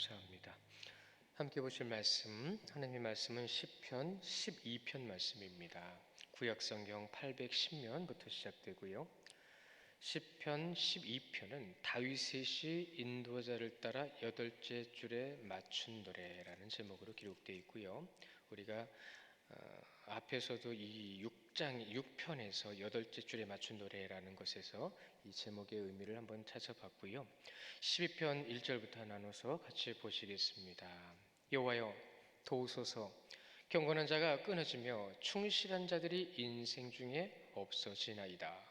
감사합니다. 함께 보실 말씀 하나님의 말씀은 시편 12편 말씀입니다. 구약 성경 810면부터 시작되고요. 시편 12편은 다윗의 시 인도자를 따라 여덟째 줄에 맞춘 노래라는 제목으로 기록되어 있고요. 우리가 어, 앞에서도 이 6장 6편에서 여덟째 줄에 맞춘 노래라는 것에서 이 제목의 의미를 한번 찾아봤고요. 12편 1절부터 나눠서 같이 보시겠습니다. 여호와여 도우소서 경건한 자가 끊어지며 충실한 자들이 인생 중에 없어지나이다.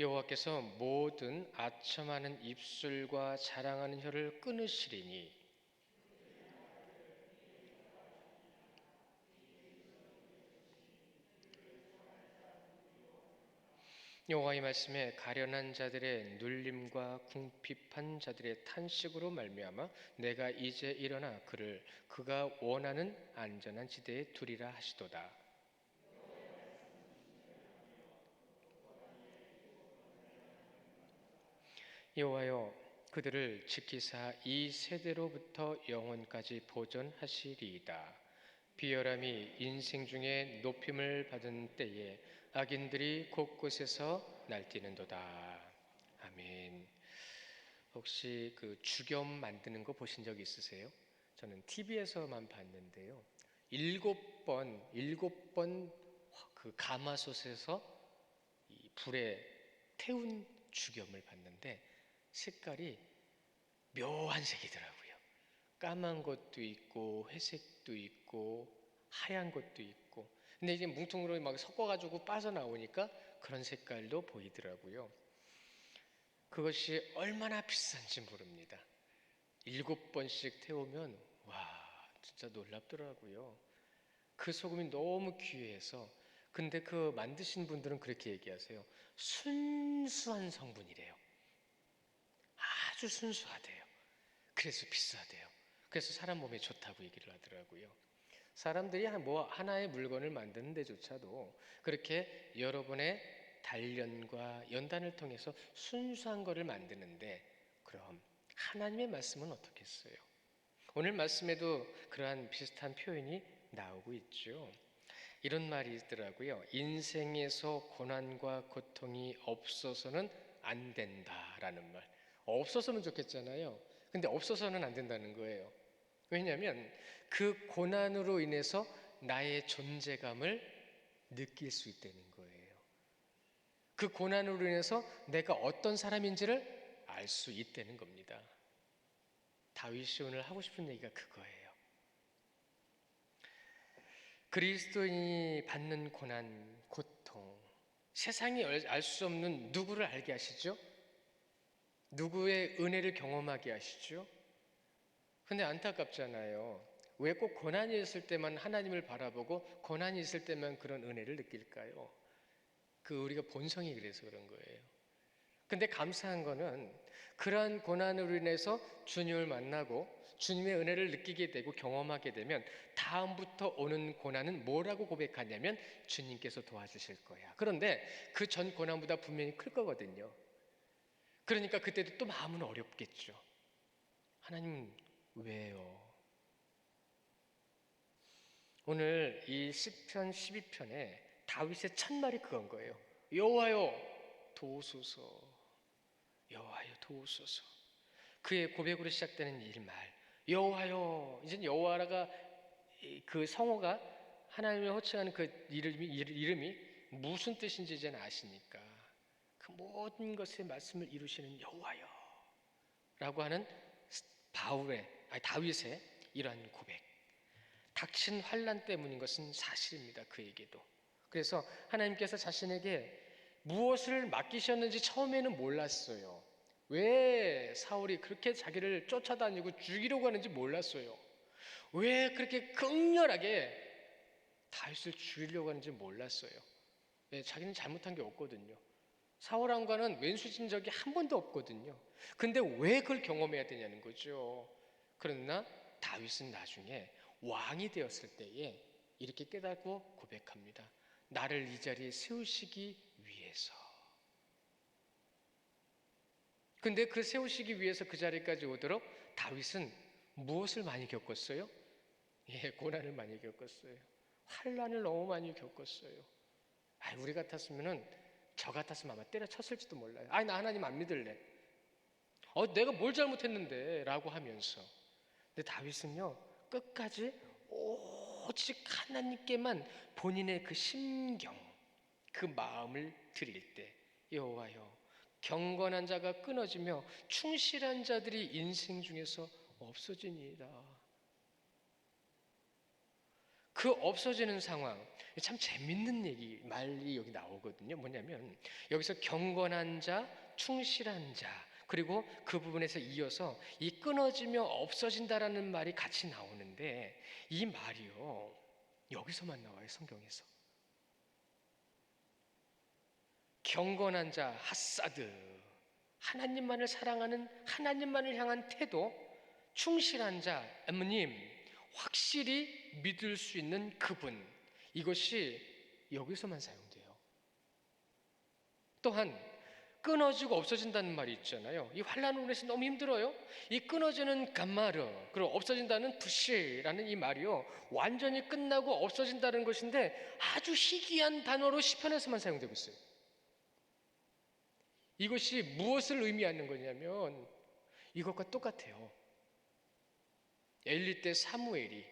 여호와께서 모든 아첨하는 입술과 자랑하는 혀를 끊으시리니 여호와 의 말씀에 가련한 자들의 눌림과 궁핍한 자들의 탄식으로 말미암아 내가 이제 일어나 그를 그가 원하는 안전한 지대에 두리라 하시도다. 여호와여 그들을 지키사 이 세대로부터 영원까지 보존하시리이다. 비열함이 인생 중에 높임을 받은 때에 악인들이 곳곳에서 날뛰는도다. 아멘. 혹시 그 주겸 만드는 거 보신 적 있으세요? 저는 TV에서만 봤는데요. 일곱 번, 일곱 번 그 가마솥에서 이 불에 태운 주겸을 봤는데 색깔이 묘한 색이더라고요. 까만 것도 있고 회색도 있고 하얀 것도 있고 근데 이제 뭉퉁으로 막 섞어가지고 빠져나오니까 그런 색깔도 보이더라고요. 그것이 얼마나 비싼지 모릅니다. 일곱 번씩 태우면 와 진짜 놀랍더라고요. 그 소금이 너무 귀해서 근데 그 만드신 분들은 그렇게 얘기하세요. 순수한 성분이래요. 아주 순수하대요. 그래서 비싸대요. 그래서 사람 몸에 좋다고 얘기를 하더라고요. 사람들이 뭐 하나의 물건을 만드는 데조차도 그렇게 여러분의 단련과 연단을 통해서 순수한 것을 만드는데 그럼 하나님의 말씀은 어떻겠어요? 오늘 말씀에도 그러한 비슷한 표현이 나오고 있죠. 이런 말이 있더라고요. 인생에서 고난과 고통이 없어서는 안 된다라는 말. 없어서면 좋겠잖아요. 근데 없어서는 안 된다는 거예요. 왜냐하면 그 고난으로 인해서 나의 존재감을 느낄 수 있다는 거예요. 그 고난으로 인해서 내가 어떤 사람인지를 알 수 있다는 겁니다. 다윗이 오늘 하고 싶은 얘기가 그거예요. 그리스도인이 받는 고난, 고통, 세상이 알 수 없는 누구를 알게 하시죠? 누구의 은혜를 경험하게 하시죠? 근데 안타깝잖아요. 왜 꼭 고난이 있을 때만 하나님을 바라보고 고난이 있을 때만 그런 은혜를 느낄까요? 그 우리가 본성이 그래서 그런 거예요. 근데 감사한 거는 그러한 고난으로 인해서 주님을 만나고 주님의 은혜를 느끼게 되고 경험하게 되면 다음부터 오는 고난은 뭐라고 고백하냐면 주님께서 도와주실 거야. 그런데 그 전 고난보다 분명히 클 거거든요. 그러니까 그때도 또 마음은 어렵겠죠. 하나님 왜요? 오늘 이 시편 12편에 다윗의 첫 말이 그건 거예요. 여호와여 도우소서. 여호와여 도우소서. 그의 고백으로 시작되는 이 말. 여호와여. 이제 여호와가 그 성호가 하나님의 호칭하는 그 이름이 이름이 무슨 뜻인지 이제 아시니까 그 모든 것의 말씀을 이루시는 여호와여 라고 하는 바울의 아니 다윗의 이러한 고백. 닥친 환란 때문인 것은 사실입니다. 그에게도. 그래서 하나님께서 자신에게 무엇을 맡기셨는지 처음에는 몰랐어요. 왜 사울이 그렇게 자기를 쫓아다니고 죽이려고 하는지 몰랐어요. 왜 그렇게 극렬하게 다윗을 죽이려고 하는지 몰랐어요. 네, 자기는 잘못한 게 없거든요. 사울 왕과는 왼수진 적이 한 번도 없거든요. 근데 왜 그걸 경험해야 되냐는 거죠. 그러나 다윗은 나중에 왕이 되었을 때에 이렇게 깨닫고 고백합니다. 나를 이 자리에 세우시기 위해 위해서. 근데 그 세우시기 위해서 그 자리까지 오도록 다윗은 무엇을 많이 겪었어요? 예, 고난을 많이 겪었어요. 환란을 너무 많이 겪었어요. 아, 우리 같았으면은 저 같았으면 아마 때려쳤을지도 몰라요. 아니 나 하나님 안 믿을래. 어, 내가 뭘 잘못했는데 라고 하면서. 근데 다윗은요 끝까지 오직 하나님께만 본인의 그 심경, 그 마음을 드릴 때 여호와여 경건한 자가 끊어지며 충실한 자들이 인생 중에서 없어지니이다. 그 없어지는 상황. 참 재밌는 얘기 말이 여기 나오거든요. 뭐냐면 여기서 경건한 자, 충실한 자 그리고 그 부분에서 이어서 이 끊어지며 없어진다라는 말이 같이 나오는데 이 말이요. 여기서만 나와요 성경에서. 경건한 자 하사드. 하나님만을 사랑하는 하나님만을 향한 태도. 충실한 자 어머님 확실히 믿을 수 있는 그분 이것이 여기서만 사용돼요. 또한 끊어지고 없어진다는 말이 있잖아요. 이 인해서 너무 힘들어요. 이 끊어지는 감마르 그리고 없어진다는 부시라는 이 말이요 완전히 끝나고 없어진다는 것인데 아주 희귀한 단어로 시편에서만 사용되고 있어요. 이것이 무엇을 의미하는 거냐면 이것과 똑같아요. 엘리 때 사무엘이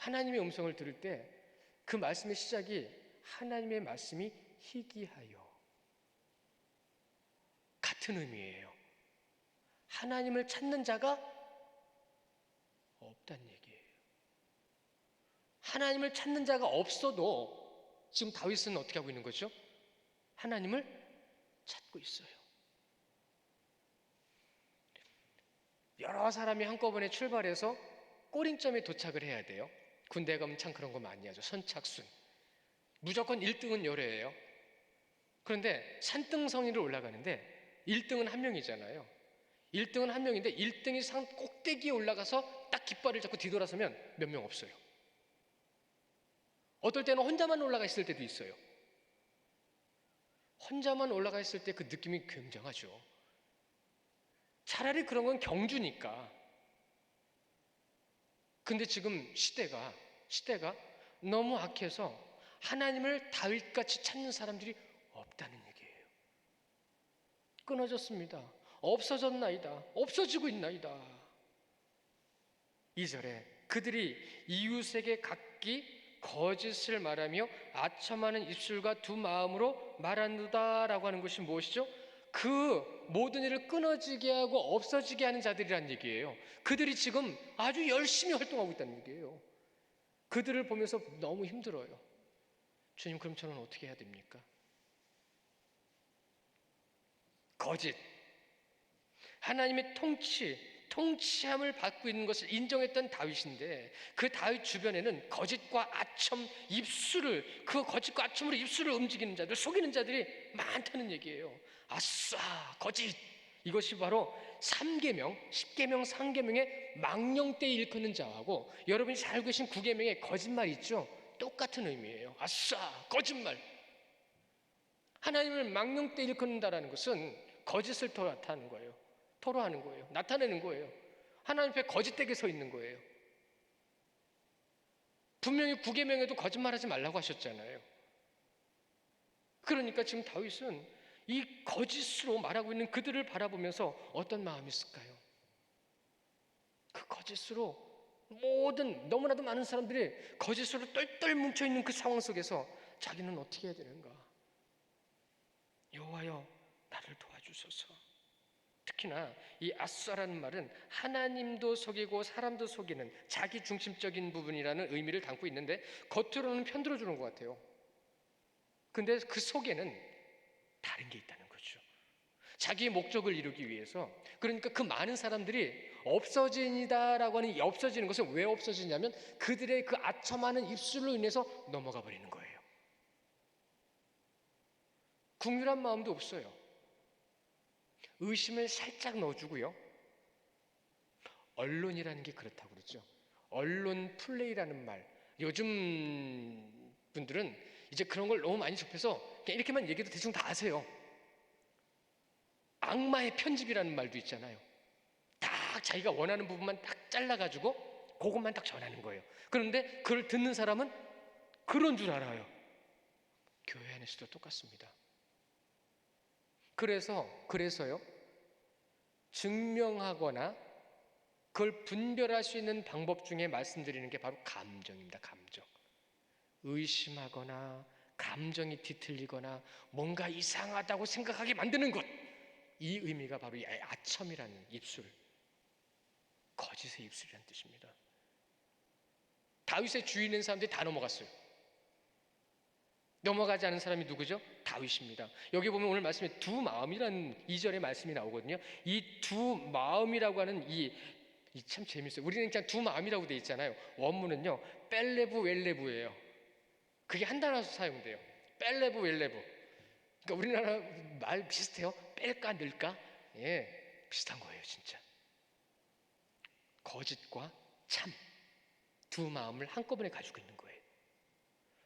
하나님의 음성을 들을 때 그 말씀의 시작이 하나님의 말씀이 희귀하여 같은 의미예요. 하나님을 찾는 자가 없다는 얘기예요. 하나님을 찾는 자가 없어도 지금 다윗은 어떻게 하고 있는 거죠? 하나님을 찾고 있어요. 여러 사람이 한꺼번에 출발해서 꼬링점에 도착을 해야 돼요. 군대 가면 참 그런 거 많이 하죠. 선착순. 무조건 1등은 요래예요. 그런데 산등성이를 올라가는데 1등은 한 명이잖아요. 1등은 한 명인데 1등이 산 꼭대기에 올라가서 딱 깃발을 잡고 뒤돌아서면 몇 명 없어요. 어떨 때는 혼자만 올라가 있을 때도 있어요. 혼자만 올라가 있을 때 그 느낌이 굉장하죠. 차라리 그런 건 경주니까. 근데 지금 시대가 시대가 너무 악해서 하나님을 다윗같이 찾는 사람들이 없다는 얘기예요. 끊어졌습니다. 없어졌나이다. 없어지고 있나이다. 이절에 그들이 이웃에게 각기 거짓을 말하며 아첨하는 입술과 두 마음으로 말하누다라고 하는 것이 무엇이죠? 그 모든 일을 끊어지게 하고 없어지게 하는 자들이란 얘기예요. 그들이 지금 아주 열심히 활동하고 있다는 얘기예요. 그들을 보면서 너무 힘들어요. 주님, 그럼 저는 어떻게 해야 됩니까? 거짓. 하나님의 통치, 통치함을 받고 있는 것을 인정했던 다윗인데 그 다윗 주변에는 거짓과 아첨, 입술을 그 거짓과 아첨으로 입술을 움직이는 자들, 속이는 자들이 많다는 얘기예요. 아싸, 거짓. 이것이 바로 3계명, 10계명, 3계명의 망령 때 일컫는 자하고 여러분이 잘 알고 계신 9계명의 거짓말 있죠? 똑같은 의미예요. 아싸, 거짓말. 하나님을 망령 때 일컫는다라는 것은 거짓을 토로하는 거예요. 토로하는 거예요. 나타내는 거예요. 하나님 앞에 거짓되게 서 있는 거예요. 분명히 9계명에도 거짓말하지 말라고 하셨잖아요. 그러니까 지금 다윗은 이 거짓으로 말하고 있는 그들을 바라보면서 어떤 마음이 있을까요? 그 거짓으로 모든 너무나도 많은 사람들이 거짓으로 똘똘 뭉쳐 있는 그 상황 속에서 자기는 어떻게 해야 되는가? 여호와여 나를 도와주소서. 특히나 이 아싸라는 말은 하나님도 속이고 사람도 속이는 자기 중심적인 부분이라는 의미를 담고 있는데 겉으로는 편들어 주는 것 같아요. 근데 그 속에는 다른 게 있다는 거죠. 자기의 목적을 이루기 위해서 그러니까 그 많은 사람들이 없어진다라고 하는 이 없어지는 것은 왜 없어지냐면 그들의 그 아첨하는 입술로 인해서 넘어가 버리는 거예요. 국률한 마음도 없어요. 의심을 살짝 넣어주고요. 언론이라는 게 그렇다고 그러죠. 언론 플레이라는 말. 요즘 분들은 이제 그런 걸 너무 많이 접해서 그냥 이렇게만 얘기해도 대충 다 아세요. 악마의 편집이라는 말도 있잖아요. 딱 자기가 원하는 부분만 딱 잘라가지고 그것만 딱 전하는 거예요. 그런데 그걸 듣는 사람은 그런 줄 알아요. 교회 안에서도 똑같습니다. 그래서 그래서요. 증명하거나 그걸 분별할 수 있는 방법 중에 말씀드리는 게 바로 감정입니다. 감정. 의심하거나 감정이 뒤틀리거나 뭔가 이상하다고 생각하게 만드는 것. 이 의미가 바로 이 아첨이라는 입술. 거짓의 입술이라는 뜻입니다. 다윗의 있는 사람들이 다 넘어갔어요. 넘어가지 않은 사람이 누구죠? 다윗입니다. 여기 보면 오늘 말씀에 두 마음이라는 이절의 말씀이 나오거든요. 이 두 마음이라고 하는 이 이 참 재밌어요. 우리는 그냥 두 마음이라고 돼 있잖아요. 원문은요. 뺄레브 웰레브예요. 그게 한 단어서 사용돼요. 뺄레브 웰레브. 그러니까 우리나라 말 비슷해요. 뺄까 늘까? 예. 비슷한 거예요, 진짜. 거짓과 참 두 마음을 한꺼번에 가지고 있는 거예요.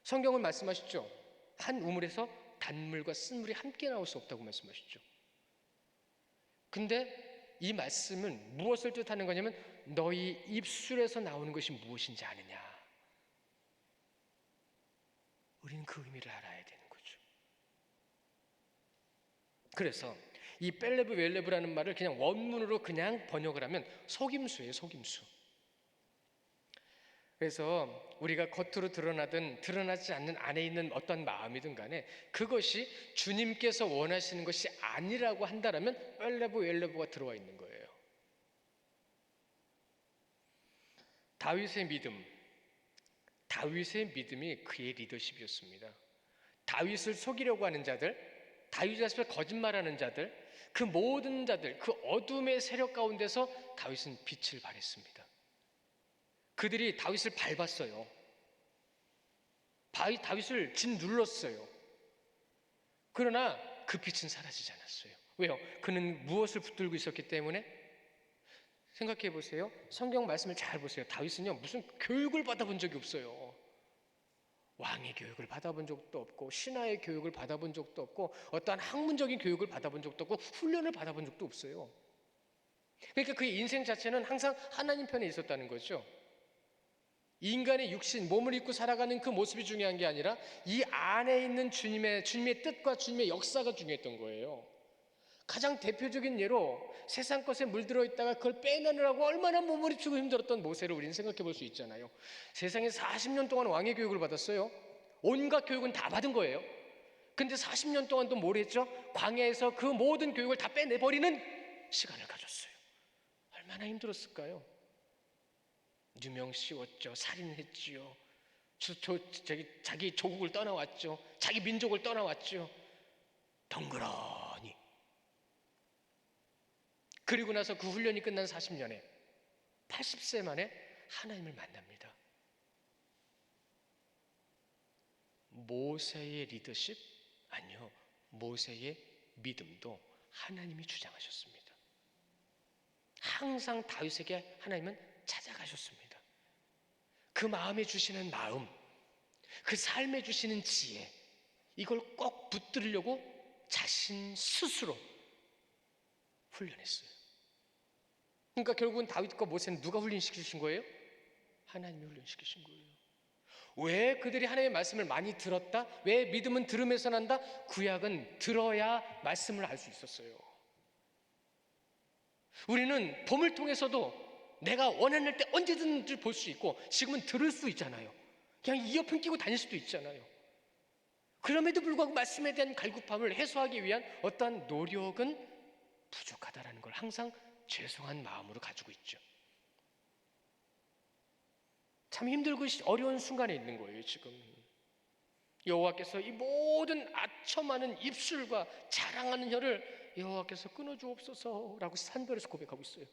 성경은 말씀하시죠. 한 우물에서 단물과 쓴물이 함께 나올 수 없다고 말씀하시죠. 근데 이 말씀은 무엇을 뜻하는 거냐면 너희 입술에서 나오는 것이 무엇인지 아느냐. 우리는 그 의미를 알아야 되는 거죠. 그래서 이 뺄레브 웰레브라는 말을 그냥 원문으로 그냥 번역을 하면 속임수예요, 속임수. 그래서 우리가 겉으로 드러나든 드러나지 않는 안에 있는 어떤 마음이든 간에 그것이 주님께서 원하시는 것이 아니라고 한다라면 뺄레브 웰레브가 들어와 있는 거예요. 다윗의 믿음, 다윗의 믿음이 그의 리더십이었습니다. 다윗을 속이려고 하는 자들, 다윗 앞에 거짓말하는 자들, 그 모든 자들, 그 어둠의 세력 가운데서 다윗은 빛을 발했습니다. 그들이 다윗을 밟았어요. 바위- 다윗을 짓눌렀어요. 그러나 그 빛은 사라지지 않았어요. 왜요? 그는 무엇을 붙들고 있었기 때문에 생각해 보세요. 성경 말씀을 잘 보세요. 다윗은요, 무슨 교육을 받아본 적이 없어요. 왕의 교육을 받아본 적도 없고, 신하의 교육을 받아본 적도 없고, 어떠한 학문적인 교육을 받아본 적도 없고, 훈련을 받아본 적도 없어요. 그러니까 그의 인생 자체는 항상 하나님 편에 있었다는 거죠. 인간의 육신, 몸을 입고 살아가는 그 모습이 중요한 게 아니라 이 안에 있는 주님의, 주님의 뜻과 주님의 역사가 중요했던 거예요. 가장 대표적인 예로 세상 것에 물들어 있다가 그걸 빼내느라고 얼마나 몸을 입히고 힘들었던 모세를 우리는 생각해 볼 수 있잖아요. 세상에 40년 동안 왕의 교육을 받았어요. 온갖 교육은 다 받은 거예요. 근데 40년 동안 또뭘 했죠? 광야에서 그 모든 교육을 다 빼내버리는 시간을 가졌어요. 얼마나 힘들었을까요? 누명 씌웠죠. 살인했지요. 저, 저, 저기, 자기 조국을 떠나왔죠. 자기 민족을 떠나왔죠. 덩그러니. 그리고 나서 그 훈련이 끝난 40년에 80세 만에 하나님을 만납니다. 모세의 리더십? 아니요. 모세의 믿음도 하나님이 주장하셨습니다. 항상 다윗에게 하나님은 찾아가셨습니다. 그 마음에 주시는 마음, 그 삶에 주시는 지혜, 이걸 꼭 붙들려고 자신 스스로 훈련했어요. 그러니까 결국은 다윗과 모세는 누가 훈련시키신 거예요? 하나님이 훈련시키신 거예요. 왜 그들이 하나님의 말씀을 많이 들었다? 왜 믿음은 들음에서 난다? 구약은 들어야 말씀을 알 수 있었어요. 우리는 봄을 통해서도 내가 원하는 때 언제든지 볼 수 있고 지금은 들을 수 있잖아요. 그냥 이어폰 끼고 다닐 수도 있잖아요. 그럼에도 불구하고 말씀에 대한 갈급함을 해소하기 위한 어떠한 노력은 부족하다라는 걸 항상 죄송한 마음으로 가지고 있죠. 참 힘들고 어려운 순간에 있는 거예요, 지금. 여호와께서 이 모든 아첨하는 입술과 자랑하는 혀를 여호와께서 끊어 주옵소서라고 산별에서 고백하고 있어요.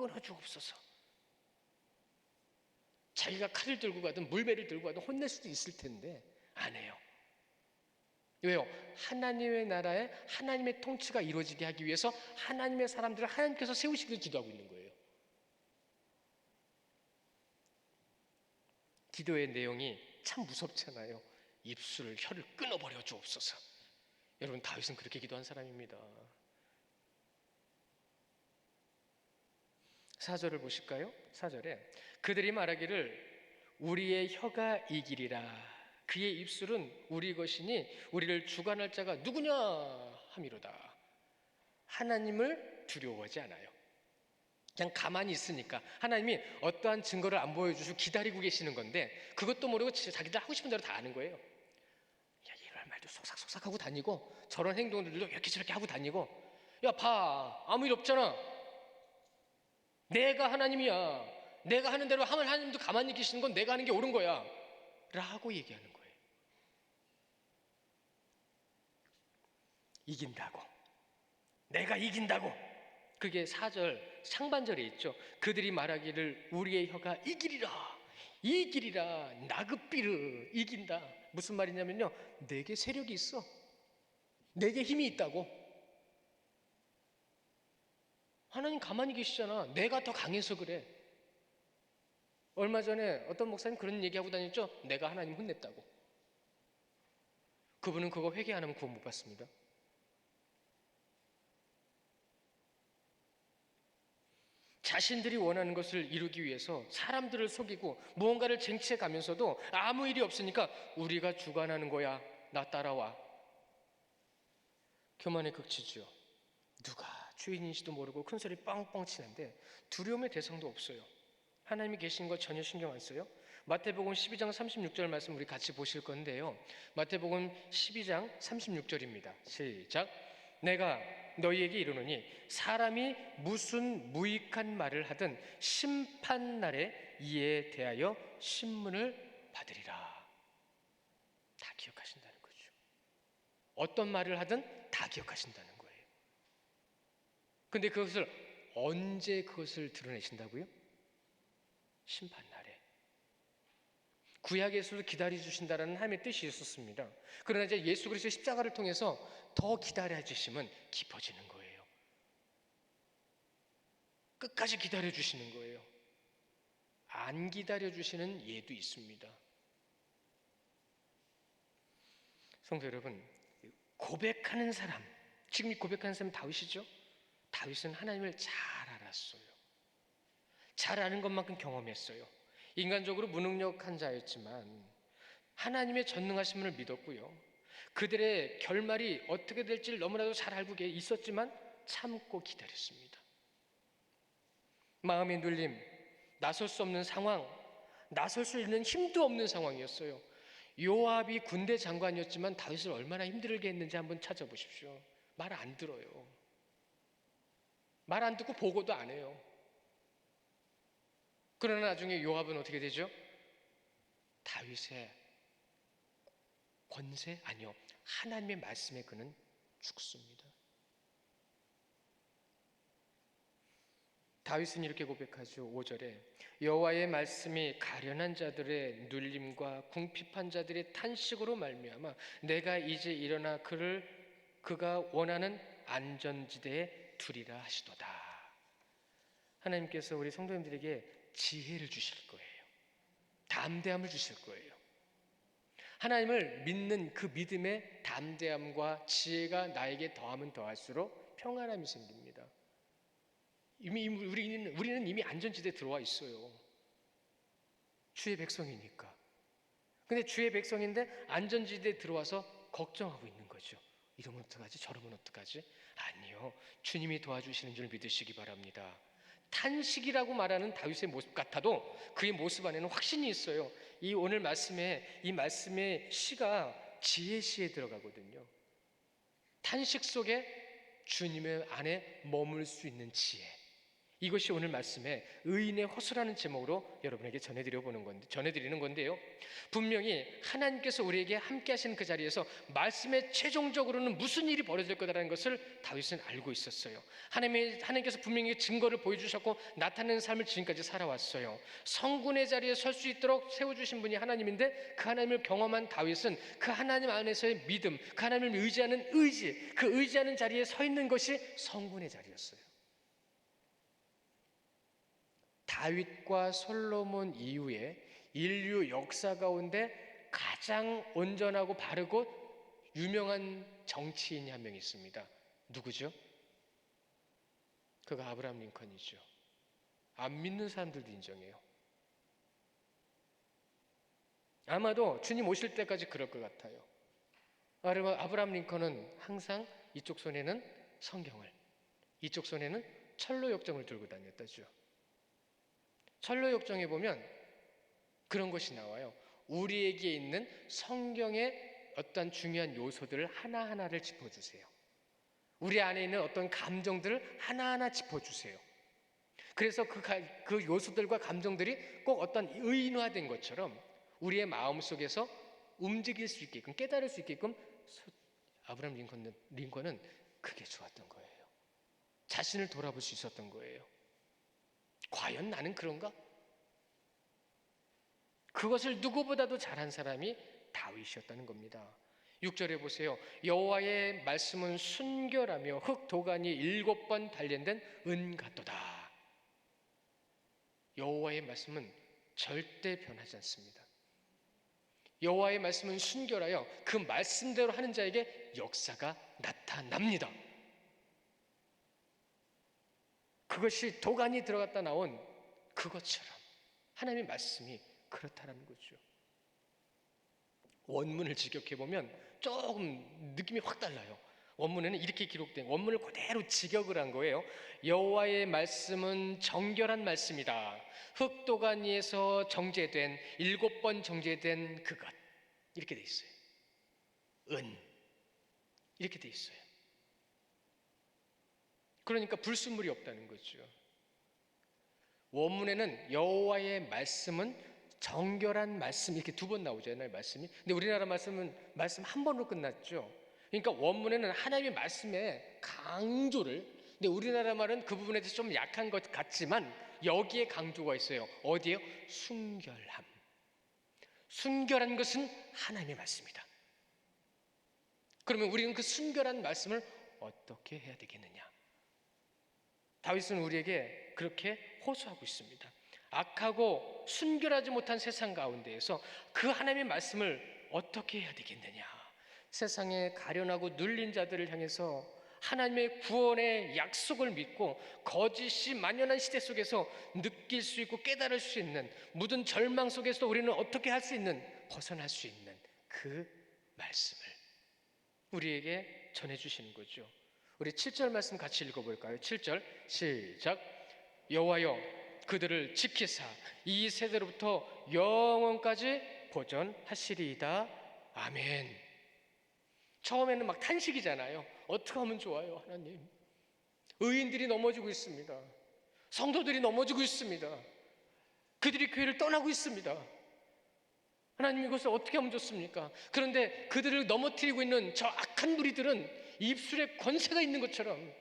끊어 주옵소서. 자기가 칼을 들고 가든 물배를 들고 가든 혼낼 수도 있을 텐데 안 해요. 왜요? 하나님의 나라에 하나님의 통치가 이루어지게 하기 위해서 하나님의 사람들을 하나님께서 세우시기를 기도하고 있는 거예요. 기도의 내용이 참 무섭잖아요. 입술을 혀를 끊어버려 주옵소서. 여러분 다윗은 그렇게 기도한 사람입니다. 사절을 보실까요? 사절에 그들이 말하기를 우리의 혀가 이기리라 그의 입술은 우리 것이니 우리를 주관할 자가 누구냐 함이로다. 하나님을 두려워하지 않아요. 그냥 가만히 있으니까 하나님이 어떠한 증거를 안 보여주시고 기다리고 계시는 건데 그것도 모르고 자기들 하고 싶은 대로 다 하는 거예요. 야 이런 말도 속삭속삭 하고 다니고 저런 행동들도 이렇게 저렇게 하고 다니고 야 봐 아무 일 없잖아. 내가 하나님이야. 내가 하는 대로 하면 하나님도 가만히 계시는 건 내가 하는 게 옳은 거야. 라고 얘기하는 거예요. 이긴다고. 내가 이긴다고. 그게 4절 상반절에 있죠. 그들이 말하기를 우리의 혀가 이기리라. 이기리라. 나급비르. 이긴다. 무슨 말이냐면요. 내게 세력이 있어. 내게 힘이 있다고. 하나님 가만히 계시잖아. 내가 더 강해서 그래. 얼마 전에 어떤 목사님 그런 얘기하고 다녔죠. 내가 하나님 혼냈다고. 그분은 그거 회개 안 하면 구원 못 받습니다. 자신들이 원하는 것을 이루기 위해서 사람들을 속이고 무언가를 쟁취해 가면서도 아무 일이 없으니까 우리가 주관하는 거야. 나 따라와. 교만의 극치죠. 누가 주인인지도 모르고 큰 소리 뻥뻥 치는데 두려움의 대상도 없어요. 하나님이 계신 거 전혀 신경 안 써요. 마태복음 12장 36절 말씀 우리 같이 보실 건데요. 마태복음 12장 36절입니다. 시작. 내가 너희에게 이르노니 사람이 무슨 무익한 말을 하든 심판 날에 이에 대하여 신문을 받으리라. 다 기억하신다는 거죠. 어떤 말을 하든 다 기억하신다는. 근데 그것을 언제 그것을 드러내신다고요? 심판 날에. 구약에서도 기다려 주신다라는 하나님의 뜻이 있었습니다. 그러나 이제 예수 그리스도의 십자가를 통해서 더 기다려 주심은 깊어지는 거예요. 끝까지 기다려 주시는 거예요. 안 기다려 주시는 예도 있습니다. 성도 여러분, 고백하는 사람, 지금 이 고백하는 사람 다윗이죠? 다윗은 하나님을 잘 알았어요. 잘 아는 것만큼 경험했어요. 인간적으로 무능력한 자였지만 하나님의 전능하심을 믿었고요. 그들의 결말이 어떻게 될지를 너무나도 잘 알고 있었지만 참고 기다렸습니다. 마음의 눌림, 나설 수 없는 상황, 나설 수 있는 힘도 없는 상황이었어요. 요압이 군대 장관이었지만 다윗을 얼마나 힘들게 했는지 한번 찾아보십시오. 말 안 들어요. 말 안 듣고 보고도 안 해요. 그러나 나중에 요압은 어떻게 되죠? 다윗의 권세 아니요 하나님의 말씀에 그는 죽습니다. 다윗은 이렇게 고백하죠. 5절에 여호와의 말씀이 가련한 자들의 눌림과 궁핍한 자들의 탄식으로 말미암아 내가 이제 일어나 그를 그가 원하는 안전지대에 두리라 하시도다. 하나님께서 우리 성도님들에게 지혜를 주실 거예요. 담대함을 주실 거예요. 하나님을 믿는 그 믿음의 담대함과 지혜가 나에게 더하면 더할수록 평안함이 생깁니다. 이미 우리는 우리는 이미 안전지대에 들어와 있어요. 주의 백성이니까. 근데 주의 백성인데 안전지대에 들어와서 걱정하고 있는. 이러면 어떡하지? 저러면 어떡하지? 아니요. 주님이 도와주시는 줄 믿으시기 바랍니다. 탄식이라고 말하는 다윗의 모습 같아도 그의 모습 안에는 확신이 있어요. 이 오늘 말씀에 이 말씀의 시가 지혜 시에 들어가거든요. 탄식 속에 주님의 안에 머물 수 있는 지혜. 이것이 오늘 말씀에 의인의 허수라는 제목으로 여러분에게 전해드려 보는 건데 전해드리는 건데요. 분명히 하나님께서 우리에게 함께 하시는 그 자리에서 말씀에 최종적으로는 무슨 일이 벌어질 거다라는 것을 다윗은 알고 있었어요. 하나님의 하나님께서 분명히 증거를 보여 주셨고 나타내는 삶을 지금까지 살아왔어요. 성군의 자리에 설 수 있도록 세워 주신 분이 하나님인데 그 하나님을 경험한 다윗은 그 하나님 안에서의 믿음, 그 하나님을 의지하는 의지, 그 의지하는 자리에 서 있는 것이 성군의 자리였어요. 다윗과 솔로몬 이후에 인류 역사 가운데 가장 온전하고 바르고 유명한 정치인이 한 명 있습니다. 누구죠? 그가 아브라함 링컨이죠. 안 믿는 사람들도 인정해요. 아마도 주님 오실 때까지 그럴 것 같아요. 아르바- 아브라함 링컨은 항상 이쪽 손에는 성경을, 이쪽 손에는 철로 역정을 들고 다녔다죠. 철로 역정에 보면 그런 것이 나와요. 우리에게 있는 성경의 어떤 중요한 요소들을 하나하나를 짚어주세요. 우리 안에 있는 어떤 감정들을 하나하나 짚어주세요. 그래서 그, 가- 그 요소들과 감정들이 꼭 어떤 의인화된 것처럼 우리의 마음 속에서 움직일 수 있게끔 깨달을 수 있게끔 소- 아브라함 링컨은, 링컨은 그게 좋았던 거예요. 자신을 돌아볼 수 있었던 거예요. 과연 나는 그런가? 그것을 누구보다도 잘한 사람이 다윗이었다는 겁니다. 6절에 보세요. 여호와의 말씀은 순결하며 흙 도간이 일곱 번 단련된 은 같도다. 여호와의 말씀은 절대 변하지 않습니다. 여호와의 말씀은 순결하여 그 말씀대로 하는 자에게 역사가 나타납니다. 그것이 도간이 들어갔다 나온 그것처럼 하나님의 말씀이 그렇다라는 거죠. 원문을 직역해 보면 조금 느낌이 확 달라요. 원문에는 이렇게 기록된 원문을 그대로 직역을 한 거예요. 여호와의 말씀은 정결한 말씀이다. 흑도가니에서 정제된 일곱 번 정제된 그것 이렇게 돼 있어요. 은 이렇게 돼 있어요. 그러니까 불순물이 없다는 거죠. 원문에는 여호와의 말씀은 정결한 말씀 이렇게 두 번 나오잖아요 말씀이. 근데 우리나라 말씀은 말씀 한 번으로 끝났죠. 그러니까 원문에는 하나님의 말씀의 강조를. 근데 우리나라 말은 그 부분에 대해서 좀 약한 것 같지만 여기에 강조가 있어요. 어디에요? 순결함. 순결한 것은 하나님의 말씀이다. 그러면 우리는 그 순결한 말씀을 어떻게 해야 되겠느냐? 다윗은 우리에게 그렇게 호소하고 있습니다. 악하고 순결하지 못한 세상 가운데에서 그 하나님의 말씀을 어떻게 해야 되겠느냐? 세상에 가련하고 눌린 자들을 향해서 하나님의 구원의 약속을 믿고 거짓이 만연한 시대 속에서 느낄 수 있고 깨달을 수 있는 묻은 절망 속에서 우리는 어떻게 할 수 있는 벗어날 수 있는 그 말씀을 우리에게 전해 주시는 거죠. 우리 7절 말씀 같이 읽어 볼까요? 7절 시작. 여호와여 그들을 지키사 이 세대로부터 영원까지 보존하시리이다. 아멘. 처음에는 막 탄식이잖아요. 어떻게 하면 좋아요, 하나님? 의인들이 넘어지고 있습니다. 성도들이 넘어지고 있습니다. 그들이 교회를 떠나고 있습니다. 하나님 이것을 어떻게 하면 좋습니까? 그런데 그들을 넘어뜨리고 있는 저 악한 무리들은 입술에 권세가 있는 것처럼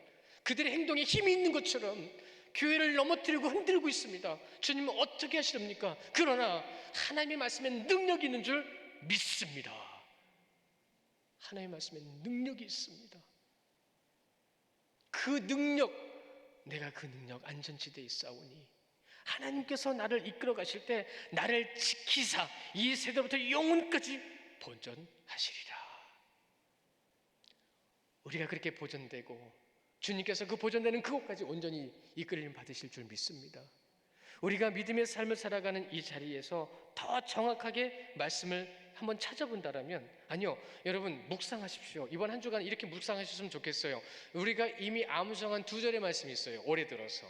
그들의 행동에 힘이 있는 것처럼 교회를 넘어뜨리고 흔들고 있습니다. 주님은 어떻게 하시렵니까? 그러나 하나님의 말씀에 능력이 있는 줄 믿습니다. 하나님의 말씀에 능력이 있습니다. 그 능력, 내가 그 능력 안전지대에 있사오니 하나님께서 나를 이끌어 가실 때 나를 지키사 이 세대부터 영혼까지 보존하시리라. 우리가 그렇게 보존되고 주님께서 그 보존되는 그곳까지 온전히 이끌림 받으실 줄 믿습니다. 우리가 믿음의 삶을 살아가는 이 자리에서 더 정확하게 말씀을 한번 찾아본다라면 아니요 여러분 묵상하십시오. 이번 한 주간 이렇게 묵상하셨으면 좋겠어요. 우리가 이미 아무성한 두 절의 말씀이 있어요. 올해 들어서.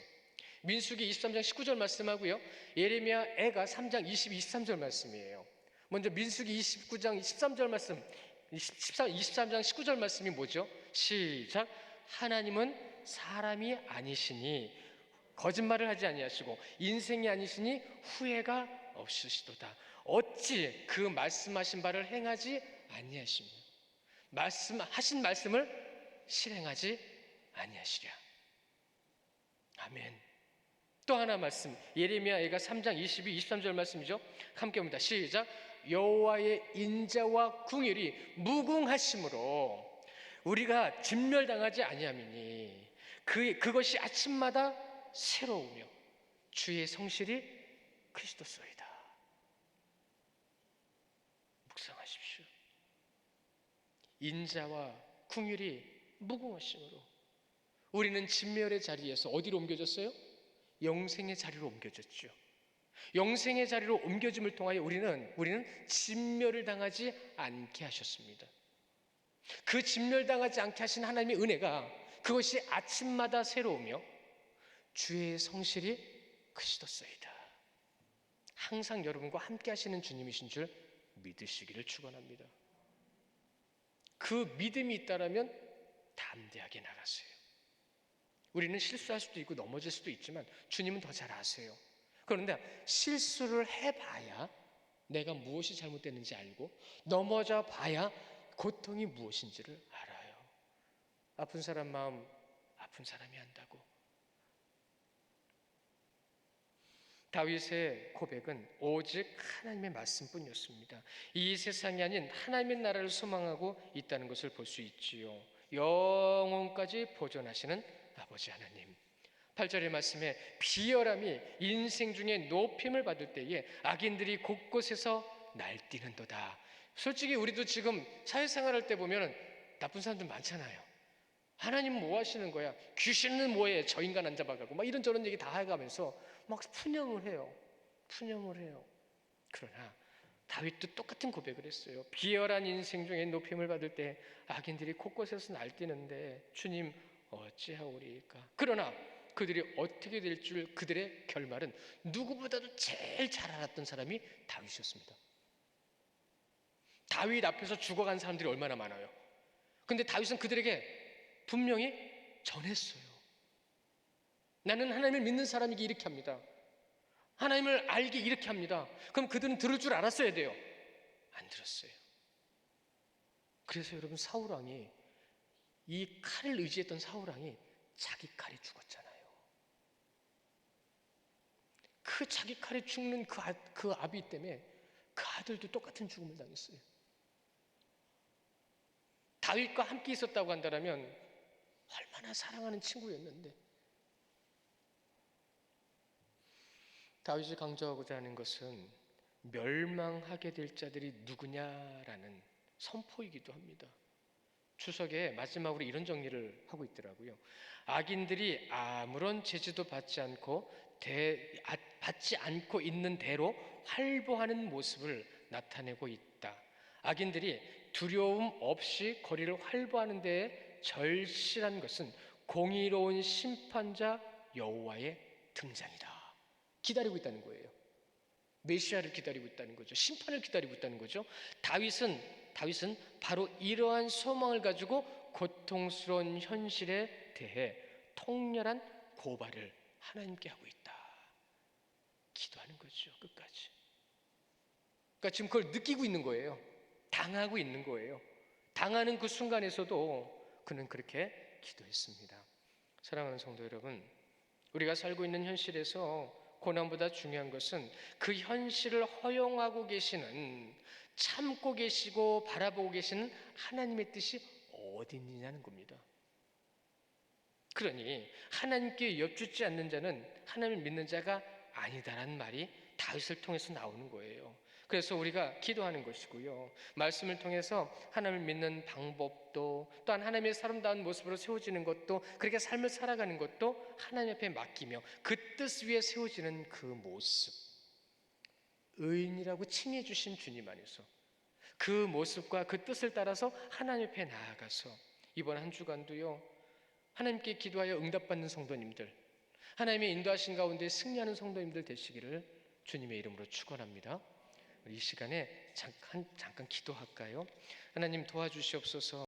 민수기 23장 19절 말씀하고요. 예레미야 애가 3장 22, 23절 말씀이에요. 먼저 민수기 29장 13절 말씀 13, 23장 19절 말씀이 뭐죠? 시작 하나님은 사람이 아니시니 거짓말을 하지 아니하시고 인생이 아니시니 후회가 없으시도다. 어찌 그 말씀하신 바를 행하지 아니하시며 말씀하신 말씀을 실행하지 아니하시랴. 아멘. 또 하나 말씀 예레미야 애가 3장 22, 23절 말씀이죠. 함께 봅니다. 시작. 여호와의 인자와 궁율이 무궁하심으로 우리가 진멸당하지 아니함이니 그 그것이 아침마다 새로우며 주의 성실이 그리스도소이다. 인자와 궁율이 무궁하심으로 우리는 진멸의 자리에서 어디로 옮겨졌어요? 영생의 자리로 옮겨졌죠. 영생의 자리로 옮겨짐을 통하여 우리는 우리는 진멸을 당하지 않게 하셨습니다. 그 진멸당하지 않게 하신 하나님의 은혜가 그것이 아침마다 새로우며 주의 성실이 크시도소이다. 항상 여러분과 함께 하시는 주님이신 줄 믿으시기를 축원합니다. 그 믿음이 있다라면 담대하게 나가세요. 우리는 실수할 수도 있고 넘어질 수도 있지만 주님은 더 잘 아세요. 그런데 실수를 해봐야 내가 무엇이 잘못됐는지 알고 넘어져 봐야 고통이 무엇인지를 알아요. 아픈 사람 마음 아픈 사람이 한다고. 다윗의 고백은 오직 하나님의 말씀뿐이었습니다. 이 세상이 아닌 하나님의 나라를 소망하고 있다는 것을 볼 수 있지요. 영원까지 보존하시는 아버지 하나님. 8절의 말씀에 비열함이 인생 중에 높임을 받을 때에 악인들이 곳곳에서 날뛰는도다. 솔직히 우리도 지금 사회생활할 때 보면 나쁜 사람들 많잖아요. 하나님 뭐 하시는 거야? 귀신은 뭐해? 저 인간 안 잡아가고 막 이런저런 얘기 다 해가면서 막 푸념을 해요. 푸념을 해요. 그러나 다윗도 똑같은 고백을 했어요. 비열한 인생 중에 높임을 받을 때 악인들이 곳곳에서 날뛰는데 주님 어찌하오리까? 그러나 그들이 어떻게 될 줄 그들의 결말은 누구보다도 제일 잘 알았던 사람이 다윗이었습니다. 다윗 앞에서 죽어간 사람들이 얼마나 많아요. 근데 다윗은 그들에게 분명히 전했어요. 나는 하나님을 믿는 사람이기 이렇게 합니다. 하나님을 알기 이렇게 합니다. 그럼 그들은 들을 줄 알았어야 돼요. 안 들었어요. 그래서 여러분 사울 왕이 이 칼을 의지했던 사울 왕이 자기 칼이 죽었잖아요. 그 자기 칼이 죽는 그, 아, 그 아비 때문에 그 아들도 똑같은 죽음을 당했어요. 다윗과 함께 있었다고 한다면 얼마나 사랑하는 친구였는데 다윗이 강조하고자 하는 것은 멸망하게 될 자들이 누구냐라는 선포이기도 합니다. 추석에 마지막으로 이런 정리를 하고 있더라고요. 악인들이 아무런 제지도 받지 않고 대, 아, 받지 않고 있는 대로 활보하는 모습을 나타내고 있다. 악인들이 두려움 없이 거리를 활보하는 데에 절실한 것은 공의로운 심판자 여호와의 등장이다. 기다리고 있다는 거예요. 메시아를 기다리고 있다는 거죠. 심판을 기다리고 있다는 거죠. 다윗은 다윗은 바로 이러한 소망을 가지고 고통스러운 현실에 대해 통렬한 고발을 하나님께 하고 있다. 기도하는 거죠. 끝까지. 그러니까 지금 그걸 느끼고 있는 거예요. 당하고 있는 거예요. 당하는 그 순간에서도 그는 그렇게 기도했습니다. 사랑하는 성도 여러분, 우리가 살고 있는 현실에서 고난보다 중요한 것은 그 현실을 허용하고 계시는 참고 계시고 바라보고 계시는 하나님의 뜻이 어디 있느냐는 겁니다. 그러니 하나님께 여쭙지 않는 자는 하나님을 믿는 자가 아니다라는 말이 다윗을 통해서 나오는 거예요. 그래서 우리가 기도하는 것이고요. 말씀을 통해서 하나님을 믿는 방법도 또한 하나님의 사람다운 모습으로 세워지는 것도 그렇게 삶을 살아가는 것도 하나님 앞에 맡기며 그 뜻 위에 세워지는 그 모습. 의인이라고 칭해 주신 주님 안에서 그 모습과 그 뜻을 따라서 하나님 앞에 나아가서 이번 한 주간도요. 하나님께 기도하여 응답받는 성도님들 하나님의 인도하신 가운데 승리하는 성도님들 되시기를 주님의 이름으로 축원합니다. 이 시간에 잠깐 잠깐 기도할까요? 하나님 도와주시옵소서.